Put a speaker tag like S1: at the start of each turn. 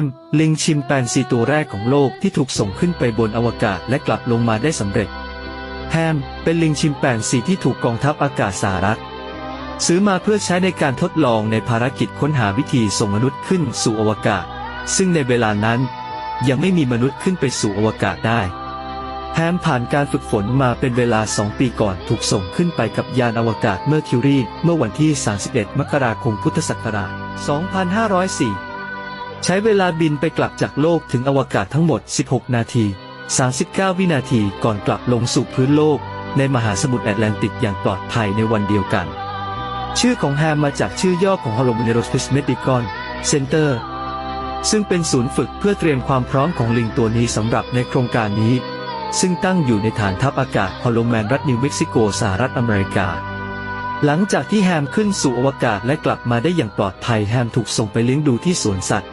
S1: ม ลิงชิมแปนซีตัวแรกของโลกที่ถูกส่งขึ้นไปบนอวกาศและกลับลงมาได้สำเร็จ แฮม เป็นลิงชิมแปนซีที่ถูกกองทัพอากาศสหรัฐ ซื้อมาเพื่อใช้ในการทดลองในภารกิจค้นหาวิธีส่งมนุษย์ขึ้นสู่อวกาศ ซึ่งในเวลานั้น ยังไม่มีมนุษย์ขึ้นไปสู่อวกาศได้แฮมผ่านการฝึกฝนมาเป็นเวลา 2 ปีก่อนถูกส่งขึ้นไปกับยานอวกาศเมอร์คิวรีเมื่อวันที่ 31 มกราคมพุทธศักราช 2504 ใช้เวลาบินไปกลับจากโลกถึงอวกาศทั้งหมด 16 นาที 39 วินาทีก่อนกลับลงสู่พื้นโลก ในมหาสมุทรแอตแลนติกอย่างปลอดภัยในวันเดียวกัน ชื่อของแฮมมาจากชื่อย่อของ h o l o m e r o s p i s Medical Center ซึ่งเป็นศูนย์ฝึกเพื่อเตรียมความพร้อมของลิงตัวนี้สำหรับในโครงการนี้ ซึ่งตั้งอยู่ในฐานทัพอากาศฮอลโลแมนรัฐนิวเม็กซิโกสหรัฐอเมริกาหลังจากที่แฮมขึ้นสู่อวกาศและกลับมาได้อย่างปลอดภัยแฮมถูกส่งไปเลี้ยงดูที่สวนสัตว์